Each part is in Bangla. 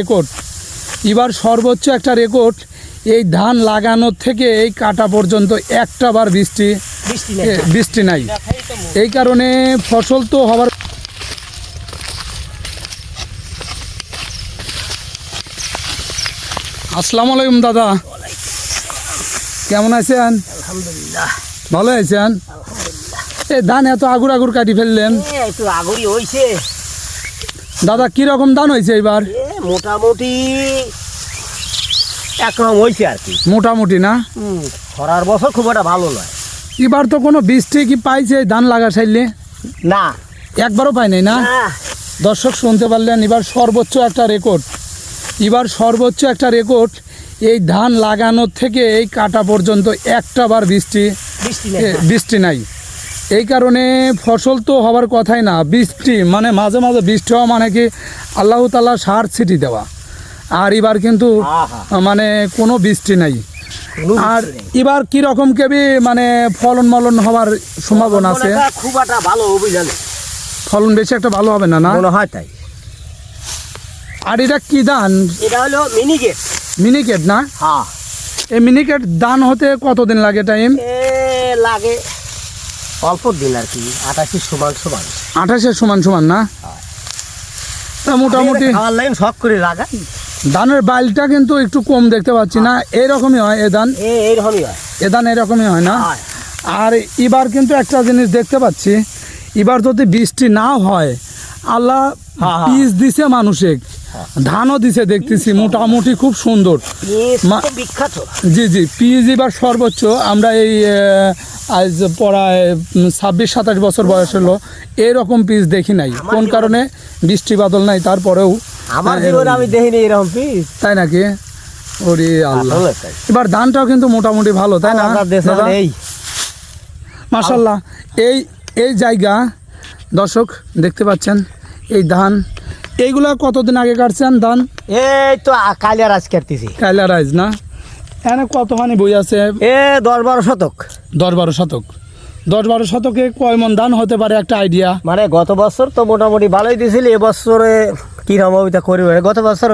রেকর্ড এবার সর্বোচ্চ একটা রেকর্ড এই ধান লাগানোর থেকে এই কাটা পর্যন্ত একটা বার বৃষ্টি বৃষ্টি নাই। এই কারণে ফসল তো হবার আসসালামু আলাইকুম দাদা। কেমন আছেন? ভালো আছেন? এই ধান এত আগুর আগুর কাটি ফেললেন। এ, দাদা কীরকম ধান হয়েছে এবার? এ, মোটামুটি একরকম হইছে আর কি। মোটামুটি না? খরার বছর খুব একটা ভালো নয়। এবার তো কোনো বৃষ্টি কি পাইছে ধান লাগা সাইলে না। একবারও পাই নাই না? দর্শক শুনতে পারলেন এবার সর্বোচ্চ একটা রেকর্ড এবার সর্বোচ্চ একটা রেকর্ড এই ধান লাগানোর থেকে এই কাটা পর্যন্ত একটা বার বৃষ্টি বৃষ্টি নাই। এই কারণে ফসল তো হওয়ার কথাই না বৃষ্টি মানে মাঝে মাঝে বৃষ্টি হওয়া মানে কি আল্লাহ তালা সার ছিটি দেওয়া। আর এবার কিন্তু মানে কোনো বৃষ্টি নাই। আর। এবার কীরকম কেবি মানে ফলন মলন হওয়ার সম্ভাবনা আছে? খুব একটা ভালো ফলন বেশি একটা ভালো হবে না না? মনে হয় তাই। আর এটা কি ধান? এটা হলো মিনিকেট। মিনিকেট না? হ্যাঁ। এই মিনিকেট দান হতে কতদিন লাগে টাইম? এ লাগে অল্প দিন আর কি আটাশি সমান সমান। আঠাশের সমান সমান না? তা মোটামুটি খাওয়ার লাইন শখ করে লাগাই। ধানের বাইলটা কিন্তু একটু কম দেখতে পাচ্ছি না এরকমই হয় এ ধান এইরকমই হয়। এ ধান এরকমই হয় না? আর এবার কিন্তু একটা জিনিস দেখতে পাচ্ছি এবার যদি বৃষ্টি না হয় আল্লাহ হ্যাঁ, হ্যাঁ। বীজ দিছে মানুষে ধানও দিছে দেখতেছি মোটামুটি খুব সুন্দর। বিখ্যাত। জি জি পিএইচ বা সর্বোচ্চ আমরা এই আজ প্রায় ছাব্বিশ সাতাশ বছর বয়স হলো এরকম পিস দেখি নাই। কোন কারণে? বৃষ্টি বাদল নাই তারপরেও আমার জীবনে আমি দেখিনি এরকম পিস তাই নাকি? ওরে আল্লাহ। এবার ধানটাও কিন্তু মোটামুটি ভালো তাই না দাদা? এই এই জায়গা দর্শক দেখতে পাচ্ছেন এই ধান এইগুলা কতদিন আগে কাটছেন ধান? এই তো আ- কালিয়া রাজ কাটতেছি। কাইলা রাইজ না? এখানে কতখানি বই আছে? এ দশ বারো শতক। দশ বারো শতক। দশ বারো শতকে কয় মন ধান হতে পারে একটা আইডিয়া মানে গত বছর তো মোটামুটি ভালোই দিয়েছিল এবছরে কিরম ওইটা করবে গত বছর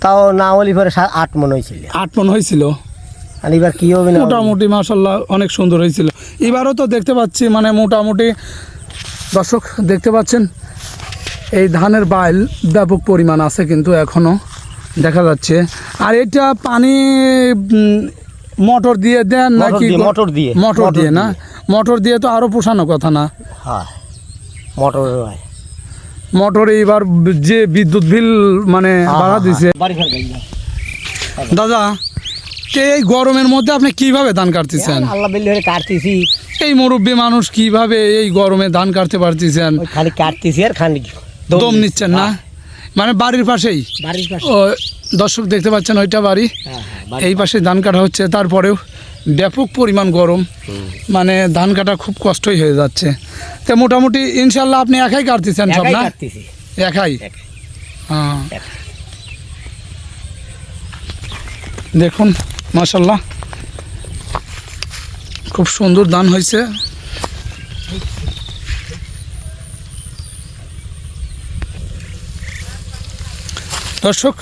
তাও না হলি পরে আট মন হয়েছিল। আট মন হয়েছিল? আর এবার কি হবে না হবে? মোটামুটি মাসাল্লাহ অনেক সুন্দর হয়েছিল। এবারও তো দেখতে পাচ্ছি মানে মোটামুটি দর্শক দেখতে পাচ্ছেন এই ধানের বাইল ব্যাপক পরিমাণ আছে কিন্তু এখনও দেখা যাচ্ছে। আর এটা পানি মোটর দিয়ে দেন নাকি মোটর দিয়ে, মোটর দিয়ে না? মোটর দিয়ে তো আরও পোষানো কথা না। হ্যাঁ মোটর মোটরে এবার যে বিদ্যুৎ বিল মানে বাড়া দিছে। দাদা এই গরমের মধ্যে আপনি কীভাবে ধান কাটতেছেন? আল্লাহ কাটতেছি। এই মুরব্বী মানুষ কীভাবে এই গরমে ধান কাটতে পারতেছেন? খালি কাটতেছি আর খালি দম নিচ্ছেন না? মানে বাড়ির পাশেই? বাড়ির পাশে। ও দর্শক দেখতে পাচ্ছেন ওইটা বাড়ি। হ্যাঁ হ্যাঁ এই পাশে ধান কাটা হচ্ছে তারপরেও ব্যাপক পরিমাণ গরম। মানে ধান কাটা খুব কষ্টই হয়ে যাচ্ছে। তো মোটামুটি ইনশাল্লাহ আপনি একাই কাটতেছেন সব না? একাই। হ্যাঁ। দেখুন মাশাল্লাহ। খুব সুন্দর ধান হয়েছে। দর্শক,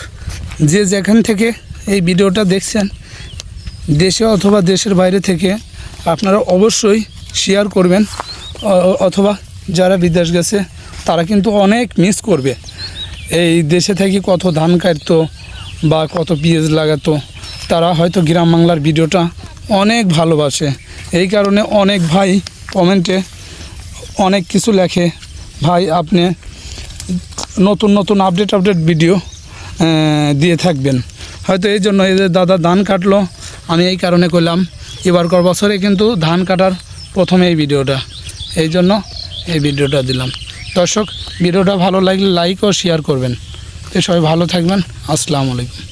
যে যেখান থেকে এই ভিডিওটা দেখছেন, দেশে অথবা দেশের বাইরে থেকে আপনারা অবশ্যই শেয়ার করবেন অথবা যারা বিদেশ গেছে, তারা কিন্তু অনেক মিস করবে। এই দেশে থেকে কত ধান কাটতো বা কত পেঁয়াজ লাগাতো, তারা হয়তো গ্রাম বাংলার ভিডিওটা অনেক ভালোবাসে। এই কারণে অনেক ভাই কমেন্টে অনেক কিছু লেখে, ভাই, আপনি নতুন নতুন আপডেট আপডেট ভিডিও দিয়ে থাকবেন। হয়তো এই জন্য এই যে দাদা ধান কাটলো, আমি এই কারণে করলাম এবারকার বছরে কিন্তু ধান কাটার প্রথমে এই ভিডিওটা। এই জন্য এই ভিডিওটা দিলাম। দর্শক, ভিডিওটা ভালো লাগলে লাইক ও শেয়ার করবেন। তো সবাই ভালো থাকবেন। আসসালামু আলাইকুম।